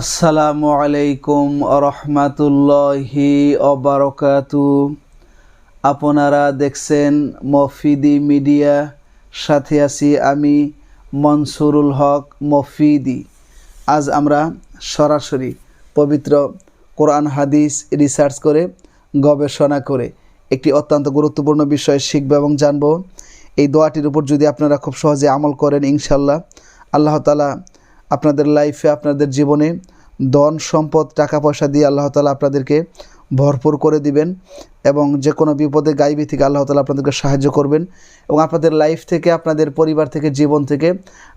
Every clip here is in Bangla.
আসসালামু আলাইকুম রহমাতুল্লাহি অবরকাতু আপনারা দেখছেন মফিদি মিডিয়া, সাথে আছি আমি মনসুরুল হক মফিদি। আজ আমরা সরাসরি পবিত্র কোরআন হাদিস রিসার্চ করে, গবেষণা করে একটি অত্যন্ত গুরুত্বপূর্ণ বিষয় শিখব এবং জানব। এই দোয়াটির উপর যদি আপনারা খুব সহজে আমল করেন ইনশাল্লাহ আল্লাহ তালা আপনাদের লাইফে আপনাদের জীবনে ধন, সম্পদ টাকা পয়সা দিয়ে আল্লাহ তালা আপনাদেরকে ভরপুর করে দিবেন এবং যে কোনো বিপদে গাইবি থেকে আল্লাহ তালা আপনাদেরকে সাহায্য করবেন এবং আপনাদের লাইফ থেকে, আপনাদের পরিবার থেকে, জীবন থেকে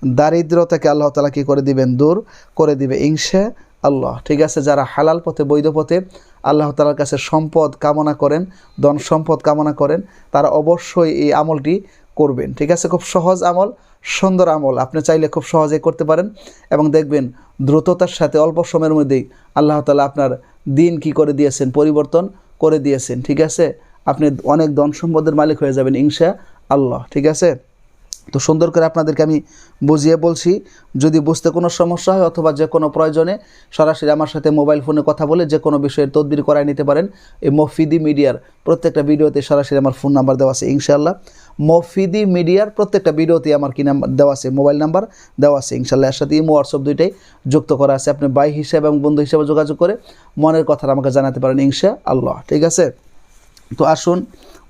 দারিদ্রতাকে আল্লাহ তালা কী করে দিবেন? দূর করে দিবে। ইংসা আল্লাহ। ঠিক আছে, যারা হালাল পথে, বৈধ পথে আল্লাহ তালার কাছে সম্পদ কামনা করেন, ধন সম্পদ কামনা করেন, তারা অবশ্যই এই আমলটি করবেন। ঠিক আছে? খুব সহজ আমল, সুন্দর আমল। আপনি চাইলে খুব সহজে করতে পারেন এবং দেখবেন দ্রুততার সাথে অল্প সময়ের মধ্যেই আল্লাহ তালা আপনার দিন কি করে দিয়েছেন, পরিবর্তন করে দিয়েছেন। ঠিক আছে? আপনি অনেক ধন সম্পদের মালিক হয়ে যাবেন ইংশা আল্লাহ। ঠিক আছে? তো সুন্দর করে আপনাদেরকে আমি বুঝিয়ে বলছি, যদি বুঝতে কোনো সমস্যা হয় অথবা যে কোনো প্রয়োজনে সরাসরি আমার সাথে মোবাইল ফোনে কথা বলে যে কোনো বিষয়ের তদবির করায় নিতে পারেন। এই মফিদি মিডিয়ার প্রত্যেকটা ভিডিওতে সরাসরি আমার ফোন নাম্বার দেওয়া আছে ইনশাল্লাহ মফিদি মিডিয়ার প্রত্যেকটা ভিডিওতে আমার কি নাম্বার দেওয়া আছে, মোবাইল নাম্বার দেওয়া আছে ইনশাল্লাহ এর সাথে ইমো, হোয়াটসঅ্যাপ দুইটাই যুক্ত করা আছে। আপনি বাই হিসেবে এবং বন্ধু হিসেবে যোগাযোগ করে মনের কথা আমাকে জানাতে পারেন ইনশা আল্লাহ ঠিক আছে? তো আসুন,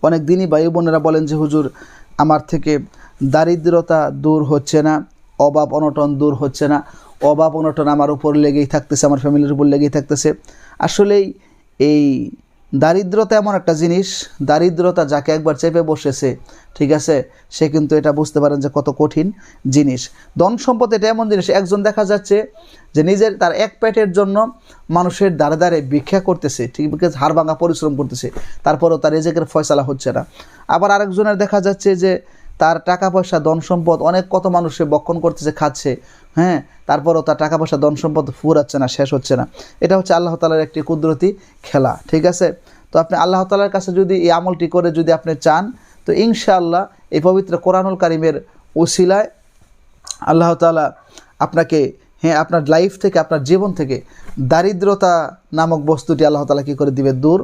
অনেক দিনই ভাই বোনেরা বলেন যে, হুজুর, আমার থেকে দারিদ্রতা দূর হচ্ছে না, অভাব অনটন দূর হচ্ছে না, অভাব অনটন আমার উপর লেগেই থাকতেছে, আমার ফ্যামিলির উপর লেগেই থাকতেছে। আসলেই এই দারিদ্রতা এমন একটা জিনিস, দারিদ্রতা যাকে একবার চেপে বসেছে, ঠিক আছে, সে কিন্তু এটা বুঝতে পারেন যে কত কঠিন জিনিস। ধন সম্পদ এটা এমন জিনিস, একজন দেখা যাচ্ছে যে নিজের, তার এক পেটের জন্য মানুষের দ্বারে দ্বারে ভিক্ষা করতেছে, ঠিক আছে হাড় ভাঙা পরিশ্রম করতেছে, তারপরেও তার রেজেকের ফয়সালা হচ্ছে না। আবার আরেকজনের দেখা যাচ্ছে যে তার টাকা পয়সা ধন সম্পদ অনেক কত মানুষে বক্ষণ করতেছে, খাচ্ছে হ্যাঁ? তারপরও তার টাকা পয়সা ধন সম্পদ ফুরাচ্ছে না, শেষ হচ্ছে না। এটা হচ্ছে আল্লাহ তালার একটি কুদরতি খেলা, ঠিক আছে? তো আপনি আল্লাহ তালার কাছে যদি এই আমলটি করে যদি আপনি চান, তো ইনশাআল্লাহ এই পবিত্র কোরআনুল কারিমের ওসিলায় আল্লাহ তালা আপনাকে হ্যাঁ আপনার লাইফ থেকে, আপনার জীবন থেকে দারিদ্রতা নামক বস্তুটি আল্লাহ তালা কী করে দিবে? দূর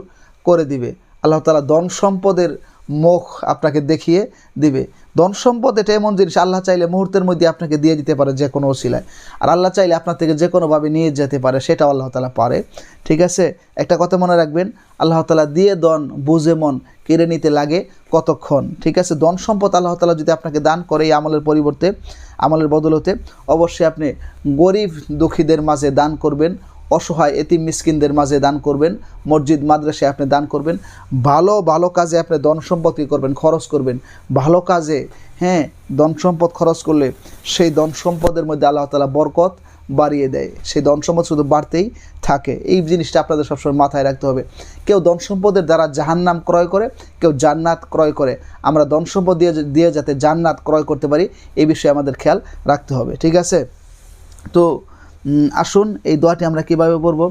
করে দিবে। আল্লাহ তালা ধন সম্পদের মুখ আপনাকে দেখিয়ে দিবে। ধন সম্পদ এটা এমন জিনিস, আল্লাহ চাইলে মুহূর্তের মধ্যে আপনাকে দিয়ে দিতে পারে যে কোনো ওসিলায় আর আল্লাহ চাইলে আপনার থেকে যে কোনোভাবে নিয়ে যেতে পারে, সেটাও আল্লাহ তালা পারে। ঠিক আছে? একটা কথা মনে রাখবেন, আল্লাহ তালা দিয়ে দন বুঝে মন কেড়ে নিতে লাগে কতক্ষণ। ঠিক আছে? ধন সম্পদ আল্লাহ তালা যদি আপনাকে দান করে এই আমলের পরিবর্তে, আমলের বদলতে, অবশ্যই আপনি গরিব দুঃখীদের মাঝে দান করবেন। অসহায় এতিম মিসকিনদের মাঝে দান করবেন, মসজিদ, মাদ্রাসায় আপনি দান করবেন, ভালো ভালো কাজে আপনি ধন সম্পদ কী করবেন, খরচ করবেন, ভালো কাজে হ্যাঁ ধন সম্পদ খরচ করলে সেই ধন সম্পদের মধ্যে আল্লাহ তালা বরকত বাড়িয়ে দেয়। সেই ধন সম্পদ শুধু বাড়তেই থাকে। এই জিনিসটা আপনাদের সবসময় মাথায় রাখতে হবে। কেউ ধন সম্পদের দ্বারা জাহান্নাম ক্রয় করে, কেউ জান্নাত ক্রয় করে। আমরা ধন সম্পদ দিয়ে দিয়ে যাতে জান্নাত ক্রয় করতে পারি, এই বিষয়ে আমাদের খেয়াল রাখতে হবে। ঠিক আছে? তো আসুন, এই দোয়াটি আমরা কীভাবে পড়ব?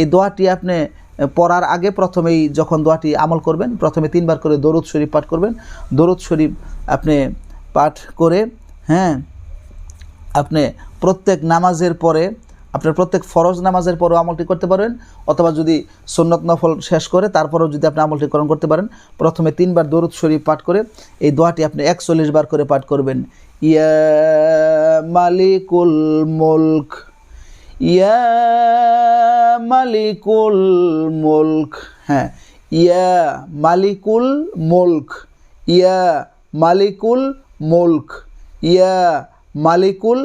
এই দোয়াটি আপনি পড়ার আগে প্রথমেই যখন দোয়াটি আমল করবেন, প্রথমে তিনবার করে দরুদ শরীফ পাঠ করবেন। দরুদ শরীফ আপনি পাঠ করে হ্যাঁ আপনি প্রত্যেক নামাজের পরে, আপনার প্রত্যেক ফরজ নামাজের পরেও আমলটি করতে পারেন অথবা যদি সন্নত নফল শেষ করে, তারপরেও যদি আপনি আমলটি করণ করতে পারেন, প্রথমে তিনবার দরুদ শরীফ পাঠ করে, এই দোয়াটি আপনি একচল্লিশ বার করে পাঠ করবেন। ইয়া মালিকুল মুলক। ইয়া মালিকুল মুলক হ্যাঁ ইয়া মালিকুল মুলক, ইয়া মালিকুল মুলক, ইয়া মালিকুল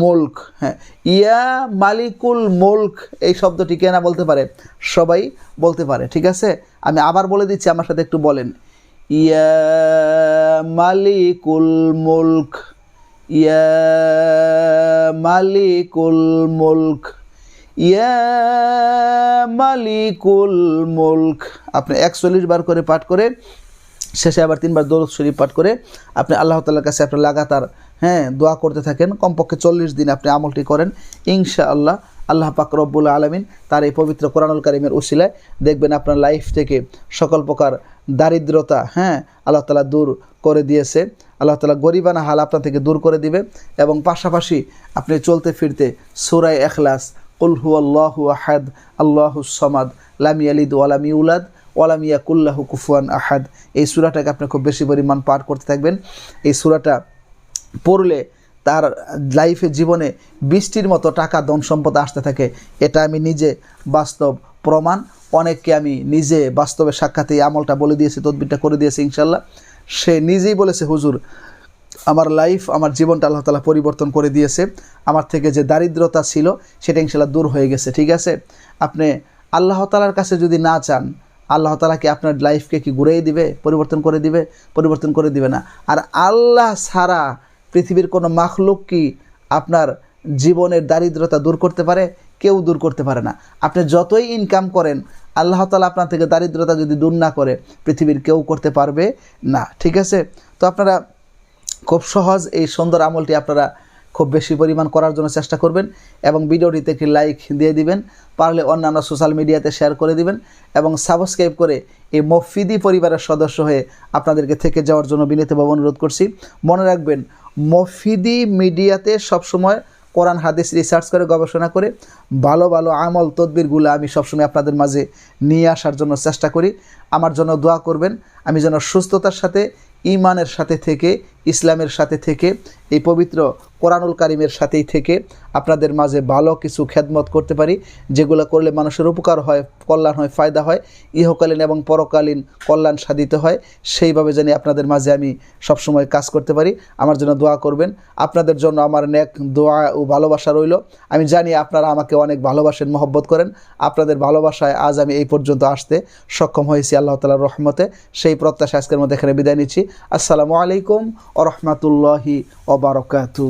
মুলক হ্যাঁ ইয়া মালিকুল মুলক, এই শব্দটি কে না বলতে পারে? সবাই বলতে পারে, ঠিক আছে? আমি আবার বলে দিচ্ছি, আমার সাথে একটু বলেন। ইয়া মালিকুল মুলক ইয়া মালিকুল মুলক, ইয়া মালিকুল মুলক। আপনি একচল্লিশ বার করে পাঠ করে, শেষে আবার তিনবার দৌলত শরীফ পাঠ করে আপনি আল্লাহ তাল্লার কাছে আপনি লাগাতার হ্যাঁ দোয়া করতে থাকেন। কমপক্ষে চল্লিশ দিন আপনি আমলটি করেন। ইনশা আল্লাহ আল্লাহ পাক রব্বুল আলমিন তার এই পবিত্র কোরআনুল কারিমের উসিলায় দেখবেন আপনার লাইফ থেকে সকল প্রকার দারিদ্রতা হ্যাঁ আল্লাহ তালা দূর করে দিয়েছে। আল্লাহ তালা গরিবানা হাল আপনার থেকে দূর করে দিবে এবং পাশাপাশি আপনি চলতে ফিরতে সুরাই এখলাস উলহু আল্লাহু আহাদ, আল্লাহু সমাদ, লাম ইয়ালিদ ওয়ালাম ইউলাদ ওয়ালাম ইয়াকুল্লাহু কুফুয়ান আহাদ। এই সূরাটাকে আপনি খুব বেশি পরিমাণ পাঠ করতে থাকবেন। এই সূরাটা পড়লে তার লাইফে জীবনে বৃষ্টির মতো টাকা, ধন সম্পদ আসতে থাকে, এটা আমি নিজে বাস্তব প্রমাণ। অনেককে আমি নিজে বাস্তবে সাক্ষাতে আমলটা বলে দিয়েছি, তদবিরটা করে দিয়েছি ইনশাল্লাহ সে নিজেই বলেছে, হুজুর, আমার লাইফ আমার জীবনটা আল্লাহ তালা পরিবর্তন করে দিয়েছে। আমার থেকে যে দারিদ্রতা ছিল, সেটা ইনশাল্লাহ দূর হয়ে গেছে। ঠিক আছে? আপনি আল্লাহ তালার কাছে যদি না চান, আল্লাহ তালা কি আপনার লাইফকে কি ঘুরেই দিবে, পরিবর্তন করে দিবে? পরিবর্তন করে দিবে না। আর আল্লাহ ছাড়া পৃথিবীর কোনো মাখলুক কি আপনার জীবনের দারিদ্রতা দূর করতে পারে? কেউ দূর করতে পারে না। আপনি যতই ইনকাম করেন, আল্লাহ তালা আপনার থেকে দারিদ্রতা যদি দূর না করে, পৃথিবীর কেউ করতে পারবে না। ঠিক আছে? তো আপনারা খুব সহজ এই সুন্দর আমলটি আপনারা খুব বেশি পরিমাণ করার জন্য চেষ্টা করবেন এবং ভিডিওটিতে একটি লাইক দিয়ে দিবেন, পারলে অন্যান্য সোশ্যাল মিডিয়াতে শেয়ার করে দিবেন এবং সাবস্ক্রাইব করে এই মফিদি পরিবারের সদস্য হয়ে আপনাদেরকে থেকে যাওয়ার জন্য বিনীতভাবে অনুরোধ করছি। মনে রাখবেন মফিদি মিডিয়াতে সবসময় কোরআন, হাদিস রিসার্চ করে, গবেষণা করে। ভালো ভালো আমল, তদবিরগুলো আমি সবসময় আপনাদের মাঝে নিয়ে আসার জন্য চেষ্টা করি। আমার জন্য দোয়া করবেন। আমি যেন সুস্থতার সাথে, ইমানের সাথে থেকে ইসলামের সাথে থেকে, এই পবিত্র কোরআনুল কারিমের সাথেই থেকে আপনাদের মাঝে ভালো কিছু খেদমত করতে পারি, যেগুলো করলে মানুষের উপকার হয়, কল্যাণ হয়, ফায়দা হয়, ইহকালীন এবং পরকালীন কল্যাণ সাধিত হয়, সেইভাবে জানি আপনাদের মাঝে আমি সবসময় কাজ করতে পারি। আমার জন্য দোয়া করবেন। আপনাদের জন্য আমার নেক দোয়া ও ভালোবাসা রইল। আমি জানি আপনারা আমাকে অনেক ভালোবাসেন, মহব্বত করেন। আপনাদের ভালোবাসায় আজ আমি এই পর্যন্ত আসতে সক্ষম হয়েছি আল্লাহ তালার রহমতে। সেই প্রত্যাশা আজকের মধ্যে এখানে বিদায় নিচ্ছি। আসসালামু আলাইকুম ও রহমতুল্লাহি ওবরকাতু